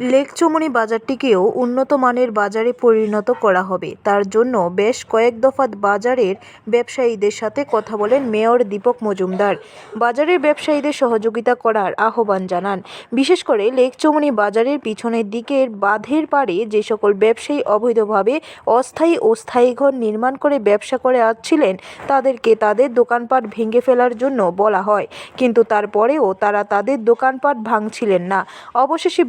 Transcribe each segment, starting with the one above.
লেকচুমনি বাজারটিকেও উন্নত মানের বাজারে পরিণত করা হবে। তার জন্য বেশ কয়েক দফা বাজারের ব্যবসায়ীদের সাথে কথা বলেন মেয়র দীপক মজুমদার। বাজারের ব্যবসায়ীদের সহযোগিতা করার আহ্বান জানান। বিশেষ করে লেকচুমনি বাজারের পিছনের দিকের বাঁধের পাড়ে যে সকল ব্যবসায়ী অবৈধভাবে অস্থায়ী ও স্থায়ী ঘর নির্মাণ করে ব্যবসা করে আসছিলেন, তাদেরকে তাদের দোকানপাট ভেঙে ফেলার জন্য বলা হয়। কিন্তু তারপরেও তারা তাদের দোকানপাট ভাঙছিলেন না। অবশেষে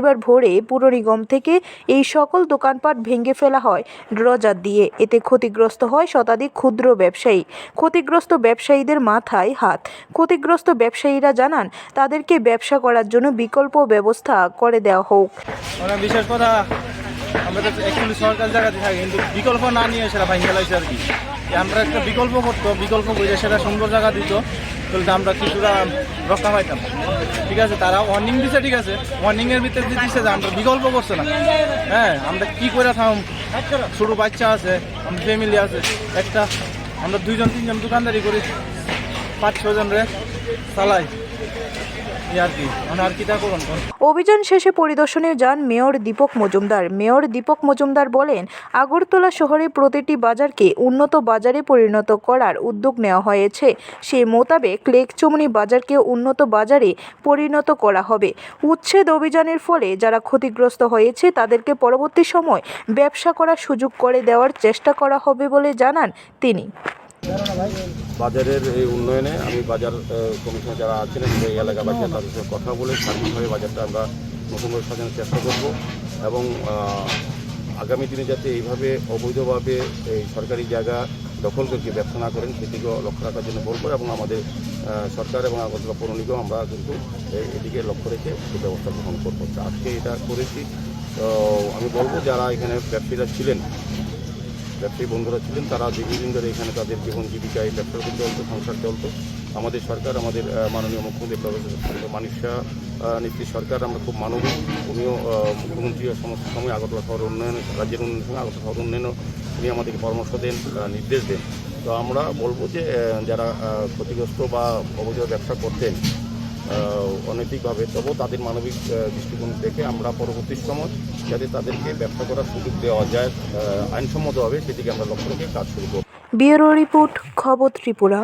বৃহস্পতিবার ভোরে পুর নিগম থেকে এই সকল দোকানপাট ভেঙে ফেলা হয় ড্রজার দিয়ে। এতে ক্ষতিগ্রস্ত হয় শতাধিক ক্ষুদ্র ব্যবসায়ী। ক্ষতিগ্রস্ত ব্যবসায়ীদের মাথায় হাত। ক্ষতিগ্রস্ত ব্যবসায়ীরা জানান, তাদেরকে ব্যবসা করার জন্য বিকল্প ব্যবস্থা করে দেওয়া হোক। বিশেষ কথা। আমরা তো অ্যাকচুয়ালি সরকার জায়গাতে থাকি, কিন্তু বিকল্প না নিয়ে সেটা ভাই গেলাইছে আর কি। আমরা একটা বিকল্প করতো, বিকল্প করে সেটা সুন্দর জায়গা দিত, তাহলে আমরা কিছুটা রক্ষা পাইতাম। ঠিক আছে, তারা ওয়ার্নিং দিছে, ঠিক আছে। ওয়ার্নিংয়ের ভিতরে যে দিছে যে আমরা বিকল্প করছে না। হ্যাঁ আমরা কি করে থাম, ছোটো বাচ্চা আছে, আমাদের ফ্যামিলি আছে, একটা, আমরা দুইজন, তিনজন দোকানদারি করি, পাঁচ ছজন রে চালাই মানে অভিযান শেষে পরিদর্শনে যান মেয়র দীপক মজুমদার। মেয়র দীপক মজুমদার বলেন, আগরতলা শহরে প্রতিটি বাজারকে উন্নত বাজারে পরিণত করার উদ্যোগ নেওয়া হয়েছে। সেই মোতাবেক লেকচুমনি বাজারকে উন্নত বাজারে পরিণত করা হবে। উচ্ছেদ অভিযানের ফলে যারা ক্ষতিগ্রস্ত হয়েছে, তাদেরকে পরবর্তী সময় ব্যবসা করার সুযোগ করে দেওয়ার চেষ্টা করা হবে বলে জানান তিনি। বাজারের এই উন্নয়নে আমি বাজার কমিশনে যারা আছেন এই এলাকাবাসী তাদের সাথে কথা বলে সার্বিকভাবে বাজারটা আমরা নতুন করে সাজানোর চেষ্টা করব এবং আগামী দিনে যাতে এইভাবে অবৈধভাবে এই সরকারি জায়গা দখল করে ব্যবসা না করেন সেদিকেও লক্ষ্য রাখার জন্য বলব এবং আমাদের সরকার এবং আগরতলা পৌর নিগম আমরা কিন্তু এদিকে লক্ষ্য রেখে এই ব্যবস্থা গ্রহণ করব। আজকে এটা করেছি। তো আমি বলব যারা এখানে ব্যবসায়ীরা ছিলেন ব্যবসায়ী বন্ধুরা ছিলেন তারা দীর্ঘদিন ধরে এখানে তাদের জীবন জীবিকা এই ব্যবসার উপর চলতো সংসার চলতো। আমাদের সরকার আমাদের মাননীয় মুখ্যমন্ত্রী প্রফেসর শাহ আহ, সরকার আমরা খুব মানবিক উনিও মুখ্যমন্ত্রী সমস্ত সময় আগরতলা শহর উন্নয়ন রাজ্যের উন্নয়নের সঙ্গে আগরতলা শহর উন্নয়নও উনি আমাদেরকে পরামর্শ দেন নির্দেশ দেন। তো আমরা বলব যে যারা ক্ষতিগ্রস্ত বা অবৈধ ব্যবসা করতেন অনৈতিকভাবে, তবুও তাদের মানবিক দৃষ্টিকোণ থেকে আমরা পরবর্তী সময় যাতে তাদেরকে ব্যবসা করার সুযোগ দেওয়া যায় আইনসম্মতভাবে সেদিকে আমরা লক্ষ্য রেখে কাজ শুরু করব। ব্যুরো রিপোর্ট, খবর ত্রিপুরা।